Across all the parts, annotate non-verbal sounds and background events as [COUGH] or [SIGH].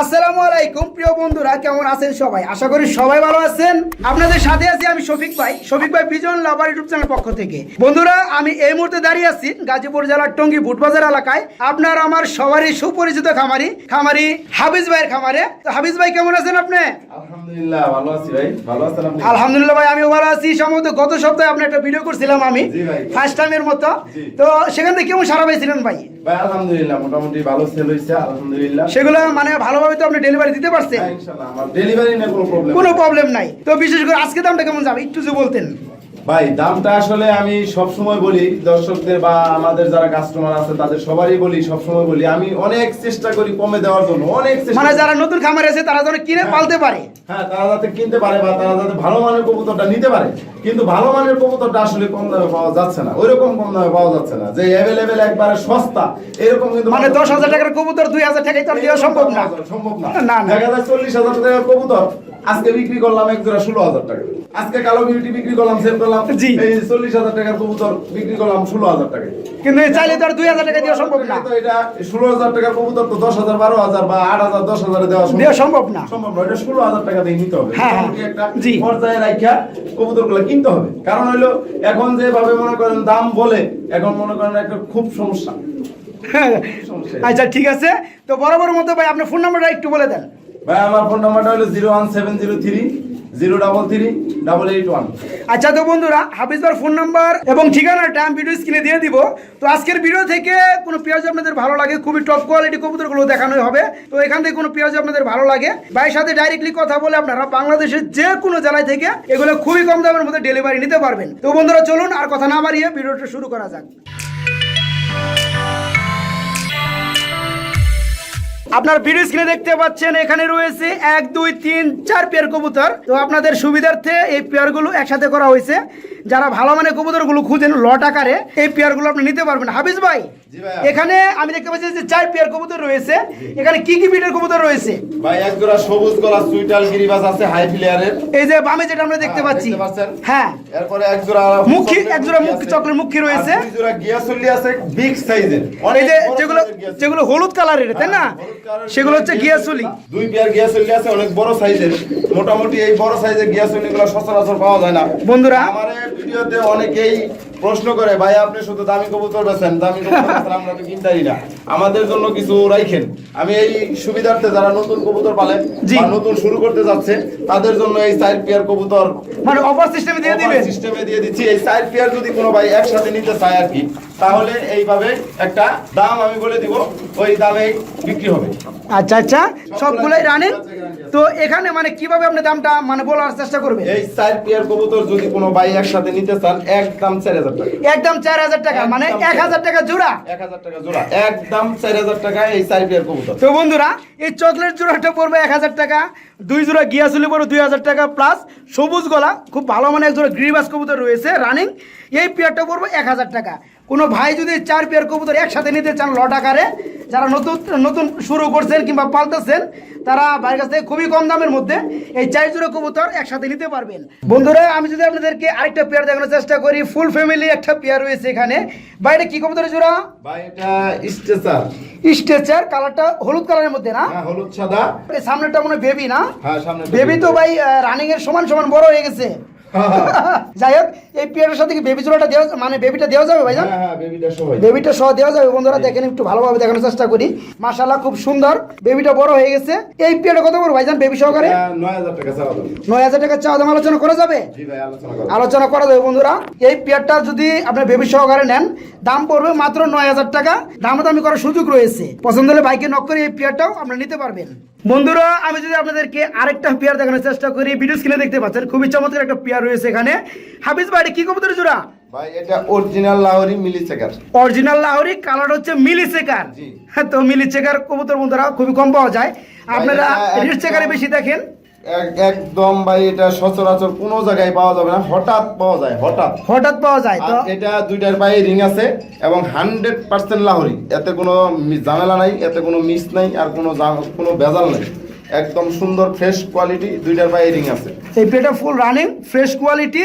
আসসালামু আলাইকুম প্রিয় বন্ধুরা কেমন আছেন সবাই? আশা করি সবাই ভালো আছেন। আপনাদের সাথে আছি আমি শফিক ভাই শফিক ভাই বিজন লাভার ইউটিউব চ্যানেল পক্ষ থেকে। বন্ধুরা আমি এই মুহূর্তে দাঁড়িয়ে আছি গাজীপুর জেলার টঙ্গী বুটবাজার এলাকায়। আপনার আমার সবারই সুপরিচিত খামারি খামারি হাফিজ ভাইয়ের খামারে। তো হাফিজ ভাই কেমন আছেন আপনি? আলহামদুলিল্লাহ ভালো আছি ভাই। ভালো আছেন আপনি? আলহামদুলিল্লাহ ভাই আমিও ভালো আছি। সম্ভবত গত সপ্তাহে আপনি একটা ভিডিও করছিলাম আমি। ফার্স্ট টাইমের মতো। তো সেখান থেকে কেমন সারা পাইছিলেন ভাই? ভাই আলহামদুলিল্লাহ মোটামুটি ভালো সেল হইছে আলহামদুলিল্লাহ। সেগুলো মানে ভালোভাবে তো আপনি ডেলিভারি দিতে পারছেন। হ্যাঁ, ডেলিভারি নিয়ে কোনো প্রবলেম কোনো প্রবলেম নাই। তো বিশেষ করে আজকে দামটা কেমন যাবে? একটু যদি বলতেন। ভাই দামটা আসলে আমি সব সময় বলি দর্শকদের বা আমাদের যারা কাস্টমার আছে তাদের সবারই বলি সব সময় বলি আমি অনেক চেষ্টা করি কমে দেওয়ার জন্য অনেক মানে যারা নতুন খামার আছে তারা যেন কিনে হ্যাঁ। পালতে পারে। হ্যাঁ তারা যাতে কিনতে পারে বা তারা যাতে ভালো মানের কবুতরটা নিতে পারে। কিন্তু ভালো মানের কবুতরটা আসলে কম দামে পাওয়া যাচ্ছে না। ওইরকম কম দামে পাওয়া যাচ্ছে না যে অ্যাভেলেবেল একবারে সস্তা এরকম কিন্তু মানে দশ হাজার টাকার কবুতর দুই হাজার টাকায় তো দেওয়া সম্ভব না। সম্ভব না। না, না। দেখা যায় চল্লিশ হাজার টাকার কবুতর আজকে বিক্রি করলাম এক জোড়া ষোলো হাজার টাকা। আজকে কালো বিউটি বিক্রি করলাম সেল করলাম জি। এই চল্লিশ হাজার টাকার কবুতর বিক্রি করলাম ষোলো হাজার টাকা কিন্তু এই চাইলে তো আর দুই হাজার টাকা দেওয়া সম্ভব না। তো এটা ষোলো হাজার টাকার কবুতর তো দশ হাজার বারো হাজার বা আট হাজার দশ হাজারে দেওয়া দেওয়া সম্ভব না। সম্ভব নয় এটা ষোলো হাজার টাকা দিয়ে নিতে হবে। হ্যাঁ। একটা পর্যায়ে রাখা কবুতরগুলো কিনতে হবে। কারণ হইল এখন যেভাবে মনে করেন দাম বলে এখন মনে করেন একটা খুব সমস্যা। সমস্যা। আচ্ছা ঠিক আছে। তো বরাবর মতো ভাই আপনার ফোন নাম্বারটা একটু বলে দেন। ভাই আমার ফোন নাম্বারটা হলো zero one seven zero three আচ্ছা তো বন্ধুরা হাফিজ ফোন নাম্বার এবং ঠিকানাটা আমি ভিডিও স্ক্রিনে দিয়ে দিব। তো আজকের ভিডিও থেকে কোনো পেঁয়াজ আপনাদের ভালো লাগে, খুবই টপ কোয়ালিটি কবুতরগুলো দেখানোই হবে। তো এখান থেকে কোনো পেঁয়াজ আপনাদের ভালো লাগে, ভাইয়ের সাথে ডাইরেক্টলি কথা বলে আপনারা বাংলাদেশের যে কোনো জেলায় থেকে এগুলো খুবই কম দামের মধ্যে ডেলিভারি নিতে পারবেন। তো বন্ধুরা, চলুন আর কথা না বাড়িয়ে ভিডিওটা শুরু করা যাক। আপনার ভিডিও স্ক্রিনে দেখতে পাচ্ছেন এখানে রয়েছে এক দুই তিন চার পেয়ার কবুতর। তো আপনাদের সুবিধার্থে এই পেয়ারগুলো একসাথে করা হয়েছে। যারা ভালো মানে কবুতরগুলো খুঁজেন লট আকারে এই পেয়ারগুলো আপনি নিতে পারবেন। হাফিজ ভাই এখানে আমি দেখতে পাচ্ছি যে চার পেয়ার কবুতর রয়েছে। এখানে কি কি বিটের কবুতর রয়েছে? ভাই এক জোড়া সবুজ গলা সুইটাল গিরিবাস আছে হাই ফ্লেয়ারের এই যে বামে যেটা আমরা দেখতে হ্যাঁ, পাচ্ছি। হ্যাঁ। এরপরে এক জোড়া মুখী এক জোড়া মুখ। চকলেট মুখী রয়েছে। দুই জোড়া গিয়াসল্লি আছে বিগ সাইজের এই যে যেগুলো যেগুলো হলুদ কালারের তাই না? সেগুলো হচ্ছে গিয়াসুলি। দুই পেয়ার গিয়াসল্লি আছে অনেক বড় সাইজের। মোটামুটি এই বড় সাইজের গিয়াসল্লি গুলো সচরাচর পাওয়া যায় না। বন্ধুরা। আমার ভিডিওতে অনেকেই প্রশ্ন করে ভাই আপনি শুধু দামি কবুতর বেচেন দামি কবুতর আমরা তো কিনতারি না। আমাদের জন্য কিছু রাইখেন। আমি এই সুবিধার্থে যারা নতুন কবুতর পালেন জি। বা নতুন শুরু করতে যাচ্ছে তাদের জন্য এই চার পেয়ার কবুতর মানে অফার সিস্টেমে দিয়ে দিবেন? সিস্টেমে দিয়ে দিচ্ছি। এই চার পেয়ার যদি কোনো ভাই একসাথে নিতে চায় আর কি তাহলে এইভাবে একটা দাম আমি বলে দিব ওই দামে বিক্রি হবে। আচ্ছা আচ্ছা সবগুলোই রানিং? তো এখানে মানে কীভাবে আপনি দামটা মানে বলার চেষ্টা করবেন? এই চার পেয়ার কবুতর যদি কোনো ভাই একসাথে নিতে চান একদম চার হাজার টাকা। একদম চার হাজার টাকা মানে এক হাজার টাকা জোড়া? এক হাজার টাকা জোড়া একদম চার হাজার টাকা এই চার পেয়ার কবুতর। তো বন্ধুরা এই চকলেট জোড়াটা পড়বে এক হাজার টাকা দুই জোড়া গিয়াসুলি পড়বে দুই হাজার টাকা প্লাস সবুজ গলা খুব ভালো মানে এক জোড়া গ্রিবাস কবুতর রয়েছে রানিং এই পেয়ারটা পড়বে এক হাজার টাকা। কোনো ভাই যদি চার পেয়ার কবুতর একসাথে নিতে চান লট আকারে যারা নতুন নতুন শুরু করছেন কিংবা পালতেছেন তারা ভাইয়ের কাছ থেকে খুবই কম দামের মধ্যে এই চার জোড়া কবুতর একসাথে নিতে পারবেন। বন্ধুরা আমি যদি আপনাদেরকে আরেকটা পেয়ার দেখানোর চেষ্টা করি ফুল ফ্যামিলি একটা পেয়ার রয়েছে এখানে। বাইরে কি কবুতরের জোড়া? ভাই এটা স্টেচার। স্ট্রেচার কালারটা হলুদ কালারের মধ্যে না? হ্যাঁ হলুদ সাদা। সামনেটা মনে বেবি না? হ্যাঁ সামনে বেবি তো ভাই রানিং এর সমান সমান বড় হয়ে গেছে। হ্যাঁ, হ্যাঁ। [LAUGHS] যাই হোক এই পেয়ারের সাথে কি বেবি জোড়াটা দেওয়া মানে বেবিটা দেওয়া যাবে ভাইজান? হ্যাঁ হ্যাঁ বেবিটা সহ দেওয়া যাবে। বন্ধুরা দেখেন একটু ভালোভাবে দেখানোর চেষ্টা করি। খুব সুন্দর। বেবিটা বড় হয়ে গেছে। এই পেয়ারটা কত বড় ভাইজান বেবি সহকারে? নয় হাজার টাকা চাওয়া দাম। দাম। আলোচনা করা যাবে? আলোচনা করা যাবে। বন্ধুরা। এই পেয়ারটা যদি আপনার বেবি সহকারে নেন দাম পড়বে মাত্র নয় হাজার টাকা। দামাদামি করার সুযোগ রয়েছে। পছন্দ হলে বাইকে নক করে এই পেয়ারটাও আপনারা নিতে পারবেন। বন্ধুরা আমি যদি আপনাদেরকে আরেকটা পেয়ার দেখানোর চেষ্টা করি ভিডিও স্ক্রিনে দেখতে পাচ্ছেন খুবই চমৎকার একটা পেয়ার রয়েছে এখানে। হাফিজ বাড়ি কি কবুতর জোড়া? ভাই এটা original Lahori mealy checker original Lahori colour হচ্ছে মিলি চেকার জি। তো মিলি চেকার কবুতর বন্ধুরা খুবই কম পাওয়া যায়। আপনারা রেড চেকারে বেশি দেখেন। একদম ভাই এটা সচরাচর কোনো জায়গায় পাওয়া যাবে না হঠাৎ পাওয়া যায় হঠাৎ। হঠাৎ পাওয়া যায় তো এটা দুইটার পায়ে রিং আছে এবং হান্ড্রেড পার্সেন্ট লাহরি। এতে কোনো ঝামেলা নাই এতে কোনো মিস নাই আর কোনো কোনো ভেজাল নাই। একদম সুন্দর ফ্রেশ কোয়ালিটি দুইটার পায়ে রিং আছে। এই পেটা ফুল রানিং ফ্রেশ কোয়ালিটি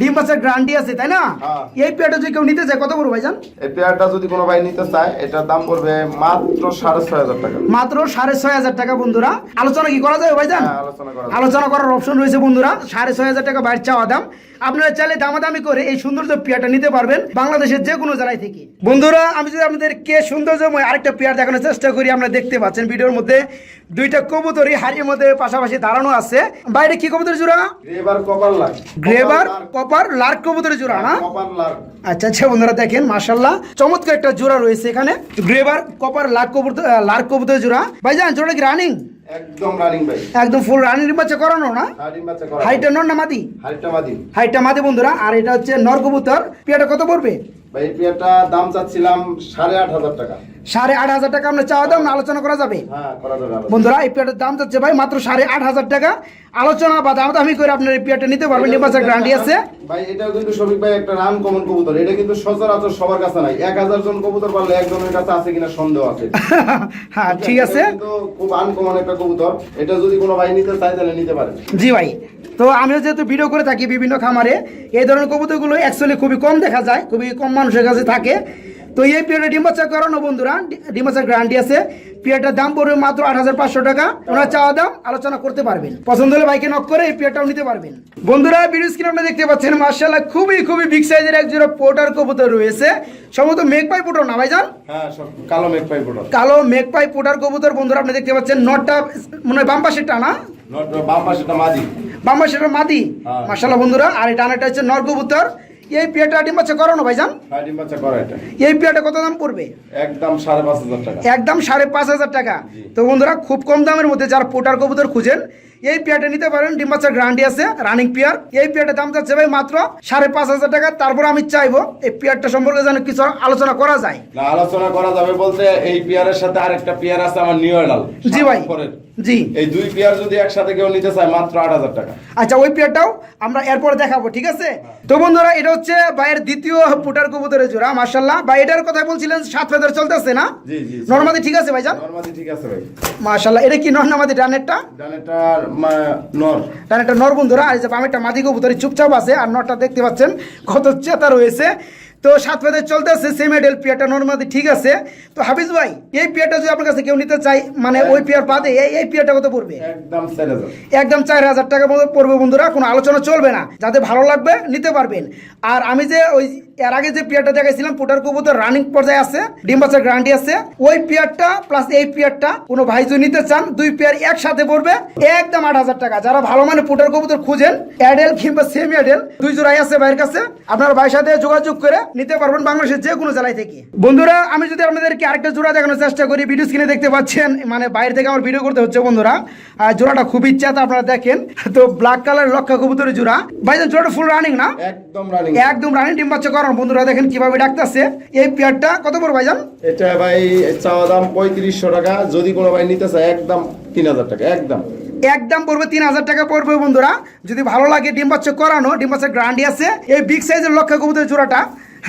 ডিম গ্যারান্টি আছে তাই না? হ্যাঁ। এই পেয়ারটা যদি কেউ নিতে চায় কত ভাইজান? এই পেয়ারটা যদি কোনো ভাই নিতে চায় এটার দাম পড়বে মাত্র সাড়ে ছয় হাজার টাকা। মাত্র সাড়ে ছয় হাজার টাকা বন্ধুরা। আলোচনা কি করা যাবে ভাইজান? হ্যাঁ, আলোচনা করার অপশন রয়েছে বন্ধুরা। সাড়ে ছয় হাজার টাকা বাইর চাওয়া দাম। আপনারা চাইলে দামাদামি করে এই সৌন্দর্য পেয়ারটা নিতে পারবেন বাংলাদেশের যে কোনো জেলায় থেকে। বন্ধুরা আমি যদি আপনাদের কে সৌন্দর্যময় আরেকটা পেয়ার দেখানোর চেষ্টা করি আপনারা দেখতে পাচ্ছেন ভিডিওর মধ্যে। দুইটা কবুতরই হাড়ির মধ্যে পাশাপাশি দাঁড়ানো আছে। বাইরে কি কবুতর জোড়া? গ্রেবার কপার লাগ গ্রেবার কপার লার্ক কবুতরের জোড়া না? কপার আচ্ছা আচ্ছা বন্ধুরা দেখেন মাশাল্লাহ চমৎকার একটা জোড়া রয়েছে এখানে। গ্রেবার কপার লার্ক কবুতর লার্ক কবুতরের জোড়া। ভাইজান জোড়া কি রানিং একদম রানিং ভাই। একদম ফুল রানিং বাচ্চা করানো না? হাইটা নর না মাদি? হাইটটা মাদি। বন্ধুরা। আর এটা হচ্ছে নর কবুতর। পিয়াটা কত পড়বে? ভাই পেয়ারটা দাম চাচ্ছিলাম সাড়ে আট হাজার টাকা। সাড়ে আট হাজার টাকা আমরা চাওয়া দাম আলোচনা করা যাবে? হ্যাঁ। বন্ধুরা এই পেয়ারটার দাম চাচ্ছে ভাই মাত্র সাড়ে আট হাজার টাকা। আলোচনা বা দাম দামি করে আপনার এই পেয়ারটা নিতে পারবেন নির্বাচন গ্যারান্টি আছে। ভাই এটাও কিন্তু শফিক ভাই একটা রান কমন কবুতর। এটা কিন্তু সচরাচর সবার কাছে নাই। এক হাজার জন কবুতর পারলে একজনের কাছে আছে কিনা সন্দেহ আছে। [LAUGHS] হ্যাঁ ঠিক আছে। খুব আনকমন একটা কবুতর। এটা যদি কোনো ভাই নিতে চায় তাহলে নিতে পারে। জি ভাই। তো আমিও যেহেতু ভিডিও করে থাকি বিভিন্ন খামারে এই ধরনের কবুতরগুলো অ্যাকচুয়ালি খুবই কম দেখা যায় খুবই কম মানুষের কাছে থাকে। তো এই পিরিয়ডে ডিম বাচ্চা করানো বন্ধুরা ডিম বাচ্চার গ্যারান্টি আছে। পিরিয়ডটার দাম পড়বে মাত্র আট হাজার পাঁচশো টাকা। ওনার চাওয়া দাম আলোচনা করতে পারবেন। পছন্দ হলে বাইকে নক করে এই পিরিয়ডটাও নিতে পারবেন। বন্ধুরা ভিডিও স্ক্রিন আপনি দেখতে পাচ্ছেন মার্শাল্লাহ খুবই খুবই বিগ সাইজের এক জোড়া পোটার কবুতর রয়েছে। সম্ভবত মেঘ পাই পোটার না ভাইজান? হ্যাঁ কালো মেঘ পাই পোটার। কালো মেঘ পাই পোটার কবুতর বন্ধুরা আপনি দেখতে পাচ্ছেন নটটা মনে হয় বাম পাশের টানা বাম মাদি। বাম মাদি। হ্যাঁ। মার্শাল্লাহ বন্ধুরা আর এই ডানাটা হচ্ছে নর কবুতর। এই পেয়ারটা ডিম বাচ্চা করানো ভাইজান? হাড়ি বাচ্চা করা এটা। এই কত দাম পড়বে? একদম সাড়ে পাঁচ হাজার টাকা। একদম সাড়ে পাঁচ হাজার টাকা। তো বন্ধুরা খুব কম দামের মধ্যে যারা পোটার কবুতর খুঁজেন এই পেয়ারটা নিতে পারেন। ডিম বাচ্চার গ্যারান্টি আছে রানিং পেয়ার। এই পেয়ারটার দাম যাচ্ছে ভাই মাত্র সাড়ে পাঁচ হাজার টাকা। তারপর আমি চাইব এই পেয়ারটা সম্পর্কে যেন কিছু আলোচনা করা যায়। আলোচনা করা যাবে বলতে এই পেয়ারের সাথে আরেকটা পেয়ার আছে আমার নিউ জি ভাই। জি। এই দুই পেয়ার যদি একসাথে কেউ নিতে চায় মাত্র আট হাজার টাকা। আচ্ছা ওই পেয়ারটাও আমরা এরপরে দেখাবো ঠিক আছে? তো বন্ধুরা এটা হচ্ছে ভাইয়ের দ্বিতীয় পুটার কবুতরের জোড়া মার্শাল্লাহ ভাই এটার কথা বলছিলেন সাত ফেদার চলতেছে না? জি, জি। ঠিক আছে ভাইজান? নর্মাদি ঠিক আছে ভাই। মার্শাল্লাহ এটা কি নর্নামাদি ডানেরটা? ডানেটার নর। ডানেরটা নর বন্ধুরা আর যে বামেরটা মাদি কবুতরি চুপচাপ আছে আর নরটা দেখতে পাচ্ছেন কত চেতা রয়েছে। তো সাত ফেদার চলতেছে সেম এডেল পিয়ারটা নর্মাদি ঠিক আছে। তো হাফিজ ভাই এই পিয়ারটা যদি আপনার কাছে কেউ নিতে চাই মানে ওই পিয়ার বাদে এই এই পিয়ারটা কত পড়বে? একদম চার হাজার। একদম চার হাজার টাকা মতো পড়বে বন্ধুরা কোনো আলোচনা চলবে না। যাতে ভালো লাগবে নিতে পারবেন। আর আমি যে ওই এর আগে যে পিয়ারটা দেখাইছিলাম পোটার কবুতর রানিং পর্যায়ে আছে ডিম বাচ্চার গ্যারান্টি আছে। ওই পিয়ারটা প্লাস এই পিয়ারটা কোনো ভাই যদি নিতে চান দুই পিয়ার একসাথে পড়বে একদম আট হাজার টাকা। যারা ভালো মানে পোটার কবুতর খুঁজেন অ্যাডেল কিংবা সেমি অ্যাডেল দুই জোড়াই আছে ভাইয়ের কাছে। আপনার ভাইয়ের সাথে যোগাযোগ করে নিতে পারবেন বাংলাদেশের যে কোনো জেলায় থেকে। বন্ধুরা আমি যদি আপনাদেরকে আরেকটা জোড়া দেখানোর চেষ্টা করি ভিডিও স্ক্রিনে দেখতে পাচ্ছেন মানে বাইরে থেকে আমার ভিডিও করতে হচ্ছে বন্ধুরা। আর জোড়াটা খুব ইচ্ছা আপনারা দেখেন। তো ব্ল্যাক কালার লক্ষা কবুতরের জোড়া। ভাইজান জোড়াটা ফুল রানিং না? একদম রানিং একদম রানিং ডিম বাচ্চা করানো বন্ধুরা দেখেন কীভাবে ডাকতেছে। এই পেয়ারটা কত বড় ভাইজান? এটা ভাই চাওয়া দাম পঁয়ত্রিশশো টাকা। যদি কোনো ভাই নিতে চায় একদম তিন হাজার টাকা একদম। একদম পড়বে তিন হাজার টাকা পড়বে বন্ধুরা। যদি ভালো লাগে ডিম বাচ্চা করানো ডিম বাচ্চা গ্রান্ডি আছে। এই বিগ সাইজের লক্ষা কবুতরের জোড়াটা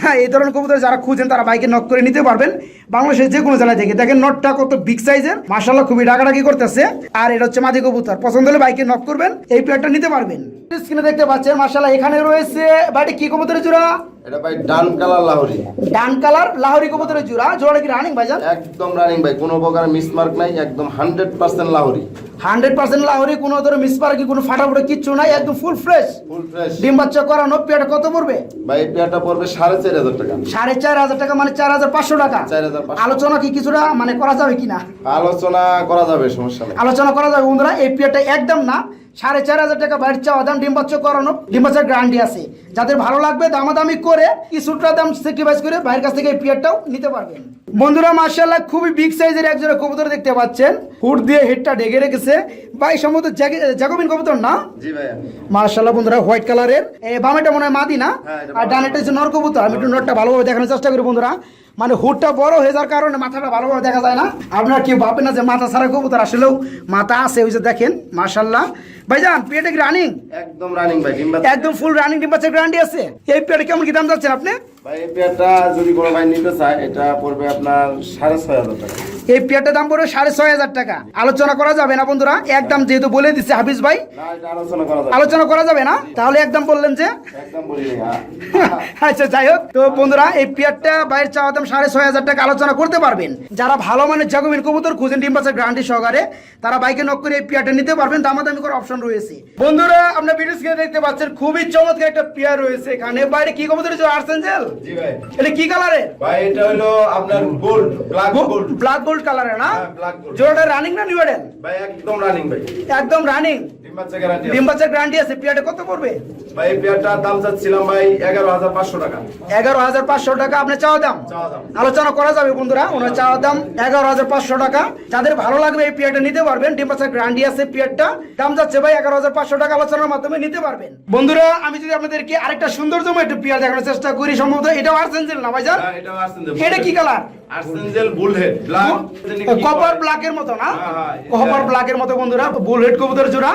হ্যাঁ এই ধরনের কবুতর যারা খুঁজেন তারা বাইকে নক করে নিতে পারবেন। বাংলাদেশের যে কোনো জেলা থেকে। দেখেন নটটা কত বিগ সাইজের মার্শাল্লাহ খুবই ডাকাডাকি করতেছে। আর এটা হচ্ছে মাদি কবুতর। পছন্দ হলে বাইকে নক করবেন এই প্লেয়ারটা নিতে পারবেন। স্ক্রিনে দেখতে পাচ্ছেন মার্শাল্লাহ এখানে রয়েছে বাড়ি কি কবুতরের জোড়া? এটা ভাই dun colour Lahori. Dun colour Lahori কবুতরের জোড়া। জোড়াটা কি রানিং ভাইজান একদম রানিং ভাই কোনো প্রকার মিসমার্ক নাই একদম hundred percent Lahori. Hundred percent Lahori কোনো ধরনের মিসপার্কি কোনো ফাটাফুটি কিচ্ছু নাই একদম ফুল ফ্রেশ ফুল ফ্রেশ ডিম বাচ্চা করানো পেয়ারটা কত পড়বে? ভাই এই পড়বে সাড়ে চার হাজার টাকা। সাড়ে চার হাজার টাকা মানে চার হাজার পাঁচশো টাকা। 4,500 আলোচনা কি কিছুটা মানে করা যাবে কিনা? আলোচনা করা যাবে সমস্যা নেই। আলোচনা করা যাবে বন্ধুরা এই পেয়ারটা একদম না। সাড়ে চার হাজার টাকা বাড়ির চাওয়া দাম ডিম বাচ্চা করানো ডিম বাচ্চার গ্যারান্টি আছে। যাদের ভালো লাগবে দামাদামি করে কিছুটা দাম স্যাক্রিফাইস করে বাইরের কাছ থেকে পেয়ারটাও নিতে পারবেন। বন্ধুরা মার্শাল্লাহ খুবই বিগ সাইজের একজোড়া কবুতর দেখতে পাচ্ছেন। হুট দিয়ে হেডটা ঢেকে রেখেছে। ভাই সম্ভবত জ্যাকোবিন কবুতর না? জি ভাইয়া। মার্শাল্লাহ বন্ধুরা হোয়াইট কালারের। এই বামেটা মনে হয় মাদি না? হ্যাঁ, এটা আর ডানেটা হচ্ছে নর কবুতর। আমি একটু নটটা ভালোভাবে দেখানোর চেষ্টা করি বন্ধুরা। মানে হুডটা বড় হয়ে যাওয়ার কারণে মাথাটা ভালোভাবে দেখা যায় না। আপনারা কেউ ভাবেন না যে মাথা ছাড়া কবুতর আসলেও মাথা আছে ওই যে দেখেন মার্শাল্লাহ ভাইজান পেটে কি রানিং একদম রানিং ভাই ডিম বাচ্চা। একদম ফুল রানিং ডিম বাচ্চার গ্যারান্টি আছে। এই পেটে কেমন কি দাম যাচ্ছেন আপনি? ভাই এই পেয়ারটা যদি কোনো ভাই নিতে চায় এটা পড়বে আপনার সাড়ে ছয় হাজার টাকা। এই পেয়ারটার দাম পড়বে সাড়ে ছয় হাজার টাকা। আলোচনা করা যাবে না বন্ধুরা? একদম যেহেতু বলে দিচ্ছে হাফিজ ভাই। আলোচনা করা যাবে করা না? তাহলে একদম বললেন যে আচ্ছা যাই হোক। তো বন্ধুরা এই পেয়ারটা বাইরের চাওয়া দাম সাড়ে ছয় হাজার টাকা আলোচনা করতে পারবেন। যারা ভালো মানের জাগমিন কবুতর খুঁজেন ডিম বাচ্চার গ্যারান্টি সহকারে তারা বাইকে নক করে এই পেয়ারটা নিতে পারবেন। দামাদামি করার অপশন রয়েছে। বন্ধুরা আপনার ভিডিও স্ক্রিনে দেখতে পাচ্ছেন খুবই চমৎকার একটা পেয়ার রয়েছে এখানে। বাইরে কি কবুতর রয়েছে আর্সেঞ্জেল জি ভাই। এটা কি কালারের ভাই এটা হলো আপনার gold black gold black gold না হ্যাঁ, black gold। জোড়াটা রানিং না নিউ মডেল ভাই একদম রানিং ভাই একদম রানিং ডিম বাচ্চা গ্যারান্টি গ্যারান্টি আছে। পেয়ারটা কত পড়বে? ভাই পেয়ারটার দাম চাচ্ছিলাম ভাই এগারো হাজার পাঁচশো টাকা। এগারো হাজার পাঁচশো টাকা আপনার চাওয়া দাম? চাওয়া দাম। আলোচনা করা যাবে বন্ধুরা ওনার চাওয়া দাম এগারো হাজার পাঁচশো টাকা। যাদের ভালো লাগবে এই পিয়ারটা নিতে পারবেন ডিম পাচার গ্রান্ডি আছে পিয়ারটা দাম যাচ্ছে ভাই এগারো হাজার পাঁচশো টাকা আলোচনার মাধ্যমে নিতে পারবেন। বন্ধুরা আমি যদি আপনাদেরকে আরেকটা সৌন্দর্যময় একটু পিয়ার দেখানোর চেষ্টা করি সম্ভবত এটাও আর্সেঞ্জেল না হ্যাঁ, এটাও আর্সেঞ্জেল এটা কি colour archangel bullhead black copper ব্ল্যাকের মতো না? হ্যাঁ, হ্যাঁ, কপার ব্ল্যাকের মতো বন্ধুরা বুলহেড কবুতর জোড়া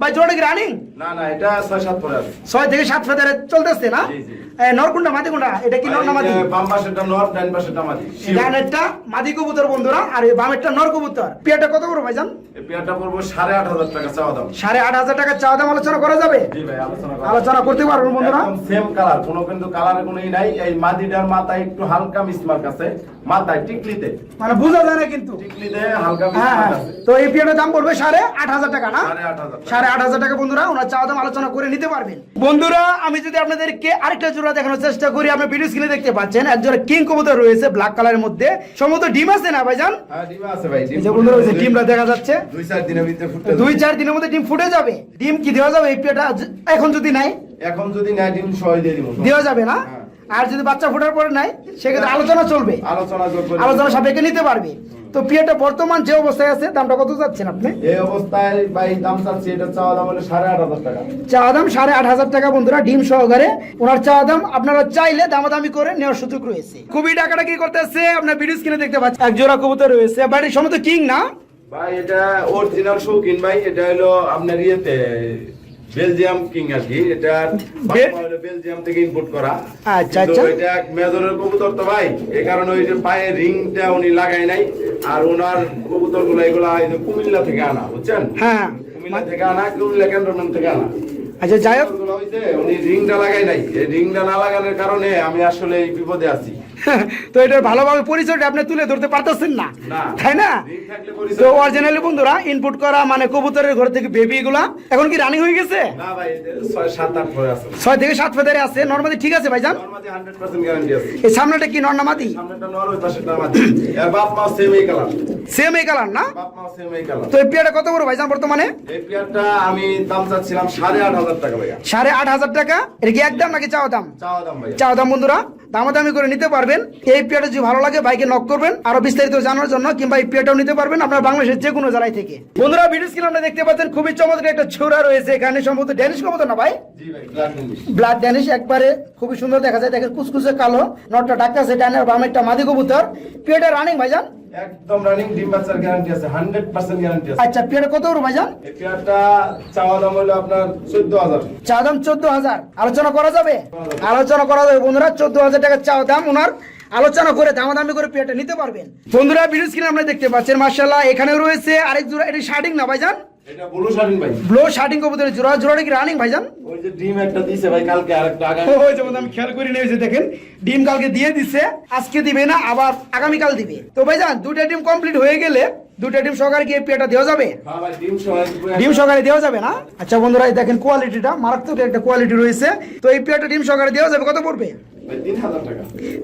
ভাই কি রানিং না না এটা ছয় সাত পরে আছে ছয় থেকে সাত ফেদারে চলতেছে না? জি, জি। নরকুন্ডা মাদি কোনটা এটা কি নর না মাদি? বাম পাশেরটা নর্থ ডান পাশেরটা মাদি ডানেরটা মাদি কবুতর বন্ধুরা আর এই বামেরটা নর কবুতর। পিয়ারটা কত করে ভাইজান? এই পেয়ারটা পড়ব সাড়ে আট হাজার টাকা চাওয়া দাম। সাড়ে আট হাজার টাকা চাওয়া দাম আলোচনা করা যাবে? জি ভাই আলোচনা করা। আলোচনা করতে পারবেন বন্ধুরা। সেম কালার কোনো কিন্তু কালারে কোনো ই নাই। এই মাদিটার মাথায় একটু হালকা মিসমার্ক আছে। মাথায় টিকলিতে। মানে বোঝা যায় না কিন্তু। টিকলিতে হালকা হ্যাঁ মিসমার্ক হ্যাঁ। আছে। তো এই পিয়ারটার দাম পড়বে সাড়ে আট হাজার টাকা না? সাড়ে আট হাজার টাকা। বন্ধুরা ওনার চাওয়া দাম আলোচনা করে নিতে পারবেন। বন্ধুরা আমি যদি আপনাদেরকে আরেকটা জোড়া দেখানোর চেষ্টা করি আপনি ভিডিও স্ক্রিনে দেখতে পাচ্ছেন এক জোড়া কিং কবুতর রয়েছে ব্ল্যাক কালারের মধ্যে। সম্ভবত ডিম আছে না ভাইজান? হ্যাঁ ডিমটা দেখা যাচ্ছে। দুই চার দিনের মধ্যে ডিম ফুটে যাবে। ডিম কি দেওয়া যাবে এই পিয়াটা? এখন যদি নাই? এখন যদি নেয় ডিম দিয়ে দিব। দেওয়া যাবে না? হ্যাঁ। আর যদি বাচ্চা ফোটার পরে নাই সেক্ষেত্রে আলোচনা চলবে। আলোচনা আলোচনা সাপেক্ষে নিতে পারবে। তো পিয়াটা বর্তমান যে অবস্থায় আছে দামটা কত যাচ্ছেন আপনি? এই অবস্থায় ভাই দাম চাচ্ছি এটা চাওয়া দাম হলো সাড়ে আট হাজার টাকা। চাওয়া দাম সাড়ে আট হাজার টাকা বন্ধুরা ডিম সহকারে। ওনার চাওয়া দাম আপনারা চাইলে দামাদামি করে নেওয়ার সুযোগ রয়েছে। খুবই টাকাটা কি করতেছে? আপনার ভিডিও স্ক্রিনে দেখতে পাচ্ছেন। এক জোড়া কবুতর রয়েছে। বাড়ির সমস্ত কিং না? ভাই এটা অরিজিনাল শৌখিন ভাই এটা হলো আপনার ইয়েতে বেলজিয়াম কিং আর কি এটা বেলজিয়াম থেকে ইম্পোর্ট করা। আচ্ছা, আচ্ছা। এটা মেজরের কবুতর তো ভাই এই কারণে ওই যে পায়ে রিংটা উনি লাগাই নাই আর ওনার কবুতরগুলো এগুলা এই যে কুমিল্লা থেকে আনা বুঝছেন? হ্যাঁ। কুমিল্লা থেকে আনা কুমিল্লা ক্যান্টনমেন্ট থেকে আনা। আচ্ছা যাই হোক। উনি রিংটা লাগাই নাই। এই রিংটা না লাগানোর কারণে আমি আসলে এই বিপদে আছি। [LAUGHS] তো এটা ভালোভাবে পরিচয়টা আপনি তুলে ধরতে পারতেছেন না। তাই না? তো অরিজিনালি বন্ধুরা ইনপুট করা মানে কবুতরের ঘর থেকে বেবি গুলা এখন কি রানিং হয়ে গেছে? ছয় থেকে সাত ফেদারে আছে। নর্মাদি ঠিক আছে ভাইজান? নরমালি 100% গ্যারান্টি আছে। এই সামনেটা কি নর্নামাদি সেম এই কালার না? তো এই পেয়ারটা কত বড় ভাইজান বর্তমানে? এই পেয়ারটা আমি দাম চাচ্ছিলাম সাড়ে আট হাজার টাকা ভাইয়া। সাড়ে আট হাজার টাকা? এটা কি একদম নাকি চাওয়া দাম? চাওয়া দাম ভাইয়া। চাওয়া দাম বন্ধুরা দামাদামি করে নিতে পারবেন। এই পেয়ারটা যদি ভালো লাগে বাইকে নক করবেন আরও বিস্তারিত জানার জন্য কিংবা এই পেয়ারটাও নিতে পারবেন আপনার বাংলাদেশের যে কোনো জেলায় থেকে। বন্ধুরা ভিডিও স্ক্রিনে আপনারা দেখতে পাচ্ছেন খুবই চমৎকার একটা ছোড়া রয়েছে এখানে সম্ভবত ড্যানিশ কবুতর না ভাই? ব্লাড ড্যানিশ একবারে খুবই সুন্দর দেখা যায়। দেখেন কুচকুচে কালো নটটা ডাক্তার আছে ডানের একটা মাদি কবুতর। পেয়ারটা রানিং ভাইজান একদম রানিং ডিম বাচ্চার গ্যারান্টি আছে 100% গ্যারান্টি আছে। আচ্ছা পেয়ার কত ভাইজান? এই পেয়ারটা চাওয়া দাম হলো আপনার 14000 দাম চোদ্দ হাজার। আলোচনা করা যাবে? আলোচনা করা যাবে বন্ধুরা। চোদ্দ হাজার টাকা চা দাম ওনার। আলোচনা করে দামাদামি করে পেয়ারটা নিতে পারবেন। বন্ধুরা ভিডিও স্ক্রিনে আপনারা দেখতে পাচ্ছেন মার্শাল্লাহ এখানে রয়েছে আরেক জোড়া। এটা শার্টিং না ভাইজান? এটা ব্লু শার্টিং ভাই। ব্লো শার্টিং কবুতরের জোড়া জোড়াটা কি রানিং ভাইজান? ওই যে ডিম একটা দিছে ভাই কালকে আরেকটা আগামী ওই যেমন আমি খেয়াল করি নিয়েছি দেখেন ডিম কালকে দিয়ে দিছে আজকে দিবে না আবার দিবে। তো ভাইজান দুটা ডিম কমপ্লিট হয়ে গেলে দুটা ডিম সহকারে কি এই দেওয়া যাবে? হ্যাঁ ডিম সহকারে দেওয়া যাবে না? আচ্ছা বন্ধুরা দেখেন কোয়ালিটিটা মারাত্মক একটা কোয়ালিটি রয়েছে। তো এই পেয়ারটা ডিম সহকারে দেওয়া যাবে কত পড়বে? ভাই 3000 টাকা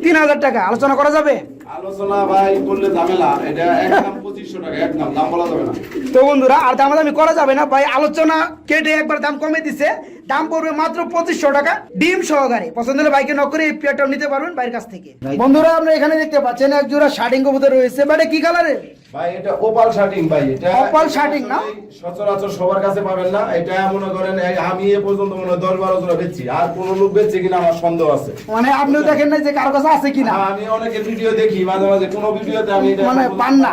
তিন হাজার টাকা। আলোচনা করা যাবে? আলোচনা ভাই করলে ঝামেলা। এটা একদম 2500 টাকা একদম দাম বলা যাবে না। তো বন্ধুরা আর দামাদামি করা যাবে না। ভাই আলোচনা কেটে একবার দাম কমে দিছে। দাম পড়বে মাত্র পঁচিশশো টাকা। ডিম সহকারে। পছন্দ হলে বাইকে নক করে এই পেয়ারটাও নিতে পারবেন বাইরের কাছ থেকে। বন্ধুরা আপনারা এখানে দেখতে পাচ্ছেন এক জোড়া শার্টিং কবুতর রয়েছে। মানে কি কালারের ভাই এটা ওপাল শার্টিং ভাই এটা ওপাল শার্টিং না? সচরাচর সবার কাছে পাবেন না। এটা মনে করেন আমি এ পর্যন্ত মনে হয় দশ বারো জোড়া বেচছি। আর কোন লোক বেচছে কিনা আমার সন্দেহ আছে। মানে আপনিও দেখেন না যে কারও কাছে আছে কিনা। আমি অনেকে ভিডিও দেখি মাঝে মাঝে কোনো ভিডিওতে আমি মানে পান না।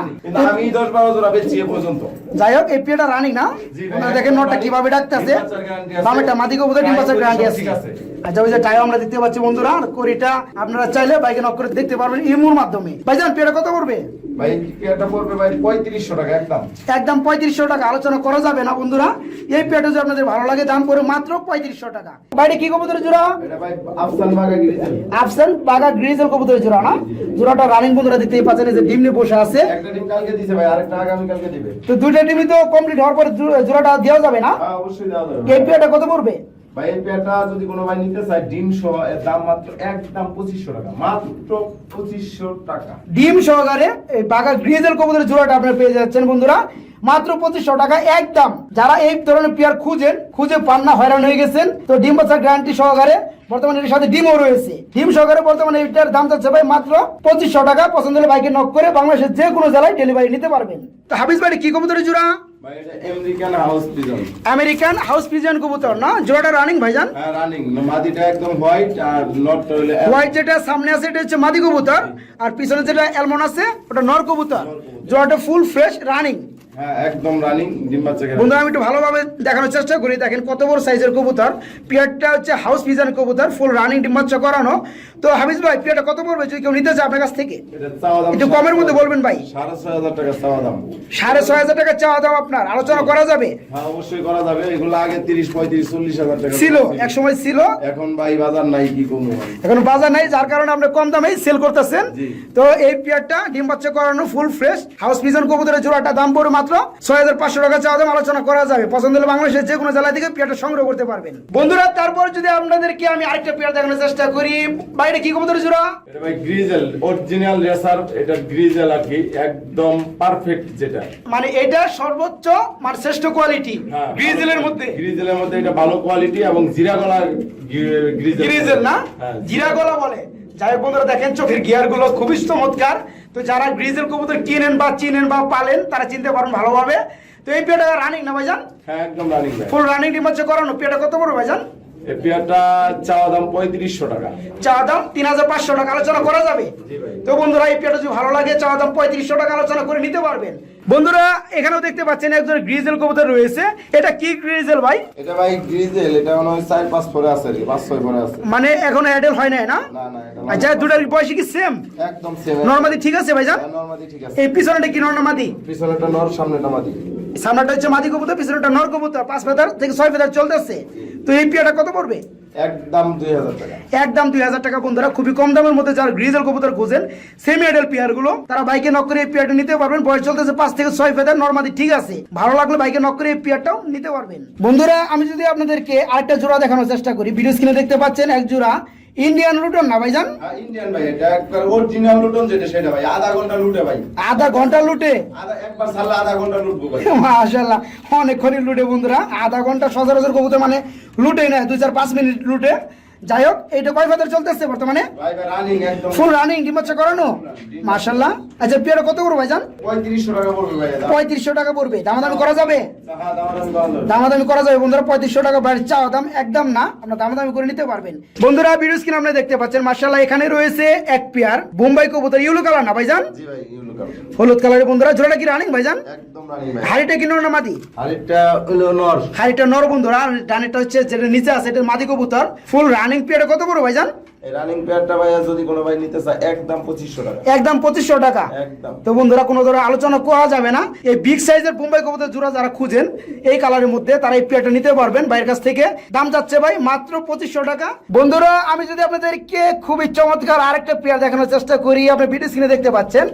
আমি দশ বারো জোড়া বেচি এ পর্যন্ত। যাই হোক এই পিয়াটা রানিং না? আপনারা দেখেন নটটা কীভাবে ডাকতেছে। দামেটা মাদিকে কবুতর ডিম প্রায় গ্যারান্টি আছে। আচ্ছা ওই যে টাইও আমরা দিতে পারছি বন্ধুরা আর করিটা আপনারা চাইলে বাইকে নক করে দেখতে পারবেন ইমুর মাধ্যমে। ভাইজান পেয়ারটা কত পড়বে? ভাই এটা পড়বে ভাই পঁয়ত্রিশশো টাকা একদম। একদম পঁয়ত্রিশশো টাকা। আলোচনা করা যাবে না বন্ধুরা। এই পেয়ারটা যদি আপনাদের ভালো লাগে দাম পড়ে মাত্র পঁয়ত্রিশশো টাকা। বাইরে কি কবুতরের জোড়া? আফসান বাগা গিরিজেল। জোড়া না? জোড়াটা রানিং বন্ধুরা দেখতেই পাচ্ছেন এই যে ডিম নিয়ে বসে আছে। একটা ডিম কালকে দিছে ভাই আরেকটা আগামী কালকে দিবে। তো দুইটা ডিমই তো কমপ্লিট হওয়ার পরে জোড়াটা দেওয়া যাবে না? হ্যাঁ অবশ্যই দেওয়া যাবে। এই পেয়ারটা কত পড়বে? ভাই এই পেয়ারটা যদি কোনো ভাই নিতে চায় ডিম সহ এর দাম মাত্র একদম পঁচিশশো টাকা মাত্র পঁচিশশো টাকা। ডিম সহকারে এই বাঘা গ্রিজেল কবুতরের জোড়াটা আপনারা পেয়ে যাচ্ছেন বন্ধুরা মাত্র পঁচিশশো টাকা একদম। যারা এই ধরনের পেয়ার খুঁজেন খুঁজে পান না হয়রান হয়ে গেছেন তো ডিম বাচ্চা গ্যারান্টি সহকারে বর্তমানে এর সাথে ডিমও রয়েছে। ডিম সহকারে বর্তমানে এইটার দাম যাচ্ছে ভাই মাত্র পঁচিশশো টাকা পছন্দ হলে বাইকে নক করে বাংলাদেশের যে কোনো জেলায় ডেলিভারি নিতে পারবেন। তো হাফিজ ভাই কি কবুতরের জোড়া? American house pigeon. কবুতর না? জোড়াটা রানিং ভাইজান? হ্যাঁ রানিং মাদিটা একদম হোয়াইট আর নট হইলে হোয়াইট যেটা সামনে আছে এটা হচ্ছে মাদি কবুতর। আর পিছনে যেটা অ্যালমন আছে ওটা নর কবুতর। জোড়াটা ফুল ফ্রেশ রানিং হ্যাঁ একদম রানিং ডিম বাচ্চা বন্ধুরা আমি একটু ভালোভাবে দেখানোর চেষ্টা করি। দেখেন কত বড় সাইজের কবুতর। পিয়ারটা হচ্ছে হাউস পিজন কবুতর ফুল রানিং ডিম্বাচ্চা করানো। তো হাফিজ ভাই পিয়ারটা কত পড়বে? যদি কেউ নিতে চায় আপনার কাছ থেকে। এটা চাওয়া দাম একটু কমের মধ্যে বলবেন ভাই। সাড়ে ছয় হাজার টাকা চাওয়া দাম। সাড়ে ছয় হাজার টাকা চাওয়া দাম আপনার। আলোচনা করা যাবে? হ্যাঁ অবশ্যই করা যাবে। এগুলো আগে তিরিশ পঁয়ত্রিশ চল্লিশ হাজার টাকা ছিল এক সময় ছিল। এখন ভাই বাজার নাই কি কমু এখন বাজার নাই যার কারণে আপনি কম দামেই সেল করতেছেন। তো এই পিয়ারটা ডিম বাচ্চা করানো ফুল ফ্রেশ হাউস পিজন কবুতরের জোড়াটা দাম পড়ে মাত্র ছয় হাজার পাঁচশো টাকা চাওয়া দাম আলোচনা করা যাবে। পছন্দ হলে বাংলাদেশের যে কোনো জেলা থেকে পিয়ারটা সংগ্রহ করতে পারবেন। বন্ধুরা তারপর যদি আপনাদেরকে আমি আরেকটা পিয়ার দেখানোর চেষ্টা করি। বাইরে কি কবুতরের জোড়া? এটা ভাই গ্রিজেল অরিজিনাল রেসার এটা গ্রিজেল আর কি একদম পারফেক্ট যেটা। মানে এটা সর্বোচ্চ মানে শ্রেষ্ঠ কোয়ালিটি গ্রিজেলের মধ্যে। গ্রিজেলের মধ্যে এটা ভালো কোয়ালিটি এবং জিরা গলা গ্রিজেল না? হ্যাঁ, জিরা গলা বলে। যাই বন্ধুরা দেখেন চোখের গিয়ারগুলো খুবই চমৎকার। তো যারা গ্রিজেল কবুতর কিনেন বা চিনেন বা পালেন তারা চিনতে পারেন ভালোভাবে। তো এই পেটা রানিং না ভাইজান? হ্যাঁ একদম রানিং ফুল রানিং ডিম হচ্ছে করানো পেটা কত বড় ভাইজান? এই পেয়ারটা চাওয়া দাম পঁয়ত্রিশশো টাকা। চা দাম তিন হাজার পাঁচশো টাকা আলোচনা করা যাবে। তো বন্ধুরা এই পেয়ারটা যদি ভালো লাগে চা দাম পঁয়ত্রিশশো টাকা আলোচনা করে নিতে পারবেন। বন্ধুরা এখানেও দেখতে পাচ্ছেন একজন গ্রিজেল কবুতর রয়েছে। এটা কি গ্রিজেল ভাই? এটা ভাই গ্রিজেল এটা মনে হয় চার পাঁচ পরে আছে কি, পাঁচ ছয় পরে আছে। মানে এখনও অ্যাডেল হয় নাই না? না না আচ্ছা দুটার বয়স কি সেম একদম সেম নর্মালি ঠিক আছে ভাইজান? নরমালি ঠিক আছে। এই পিছনেটা কি নর্মাদি পিছনেটা নর সামনেটা মাদি। সামনেটা হচ্ছে মাদি কবুতর পিছনেটা নর কবুতর পাঁচ ফেদার থেকে ছয় ফেদার চলতেছে। তো এই পিয়াটা কত পড়বে? একদম দুই হাজার টাকা। একদম দুই হাজার টাকা বন্ধুরা খুবই কম দামের মধ্যে যারা গ্রিজেল কবুতর খুঁজেন সেমি এডাল পেয়ারগুলো তারা বাইকে নক করে এই পেয়ারটা নিতে পারবেন। বয়স চলতেছে পাঁচ থেকে ছয় ফেদার নর্মালি ঠিক আছে। ভালো লাগলে বাইকে নক করে এই পেয়ারটাও নিতে পারবেন। বন্ধুরা আমি যদি আপনাদেরকে আরেকটা জোড়া দেখানোর চেষ্টা করি ভিডিও স্ক্রিনে দেখতে পাচ্ছেন এক জোড়া ইন্ডিয়ান লুটন না ভাইজান? ইন্ডিয়ান ভাই এটা একবার অরিজিনাল লুটন যেটা সেটা ভাই আধা ঘণ্টা লুটে ভাই। আধা ঘণ্টা লুটে? আধা একবার সারলে আধা ঘণ্টা লুটবো ভাই। মাশাল্লাহ অনেকক্ষণই লুটে বন্ধুরা আধা ঘণ্টা সচরাচর কবুতর মানে লুটে না দুই চার পাঁচ মিনিট লুটে। যাই হোক এইটা কয় ফেদার চলতেছে বর্তমানে? ফুল রানিং ডিম বাচ্চা করানো? মাশাল্লাহ আচ্ছা পেয়ারা কত করব ভাইজান? পঁয়ত্রিশশো টাকা পড়বে দামাদামি করা যাবে? দামাদামি করা যাবে। বন্ধুরা পঁয়ত্রিশশো টাকা বাড়ির চাওয়া দাম একদম না আপনার দামাদামি করে নিতে পারবেন। বন্ধুরা ভিডিও স্ক্রিন আপনি দেখতে পাচ্ছেন মার্শাল্লাহ এখানে রয়েছে এক পেয়ার বোম্বাই কবুতর ইউলো কালার না ভাইজান? হলুদ কালারের বন্ধুরা জোড়াটা কি রানিং ভাইজান? হাড়িটা কি নর না মাদি? নর। হাড়িটা নর বন্ধুরা আর ডানেরটা হচ্ছে যেটা নিচে আছে এটা মাদি কবুতর। ফুল রানিং পেয়ারটা কত বড় ভাইজান? এই রানিং পেয়ারটা যদি কোনো ভাই নিতে চায় একদম টাকা। একদম টাকা? একদম। তো বন্ধুরা কোনো ধরনের আলোচনা করা যাবে না। এই বিগ সাইজের বোম্বাই কবুতর জোড়া যারা খুঁজেন এই কালারের মধ্যে তারা এই পেয়ারটা নিতে পারবেন। বাইরের কাছ থেকে দাম যাচ্ছে ভাই মাত্র পঁচিশশো টাকা। বন্ধুরা আমি যদি আপনাদেরকে খুবই চমৎকার আরেকটা পেয়ার দেখানোর চেষ্টা করি আপনি ভিডিও স্ক্রিনে দেখতে পাচ্ছেন।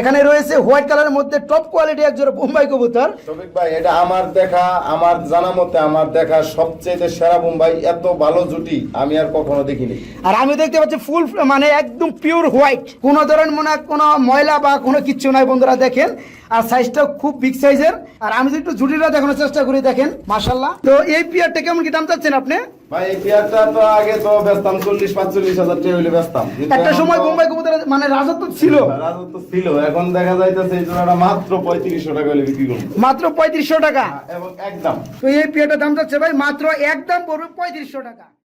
এখানে রয়েছে হোয়াইট কালারের মধ্যে টপ কোয়ালিটি এক জোড়া বোম্বাই কবুতর। শফিক ভাই এটা আমার দেখা আমার জানা মতে আমার দেখা সবচেয়ে সেরা বোম্বাই এত ভালো জুটি আমি আর কখনো দেখিনি। আর আমি দেখতে পাচ্ছি ফুল মানে একদম পিওর হোয়াইট কোনো ধরনের মনে হয় কোনো ময়লা বা কোনো কিচ্ছু নাই বন্ধুরা দেখেন। আর সাইজটাও খুব বিগ সাইজের আর আমি যদি একটু জুটিটা দেখানোর চেষ্টা করি দেখেন মাশাল্লাহ তো এই পিয়ারটা কেমন কি দাম চাচ্ছেন আপনি? ভাই পেয়ারটা তো আগে তো বেচতাম চল্লিশ পাঁচচল্লিশ হাজার টাকা হইলে বেচতাম। একটা সময় বোম্বাই মানে রাজত্ব ছিল। রাজত্ব ছিল। এখন দেখা যাইতেছে এই জোড়াটা মাত্র পঁয়ত্রিশশো টাকা হলে বিক্রি করব। মাত্র পঁয়ত্রিশশো টাকা। এবং একদম। তো এই পিয়ারটার দাম যাচ্ছে ভাই মাত্র একদম পড়বে পঁয়ত্রিশশো টাকা।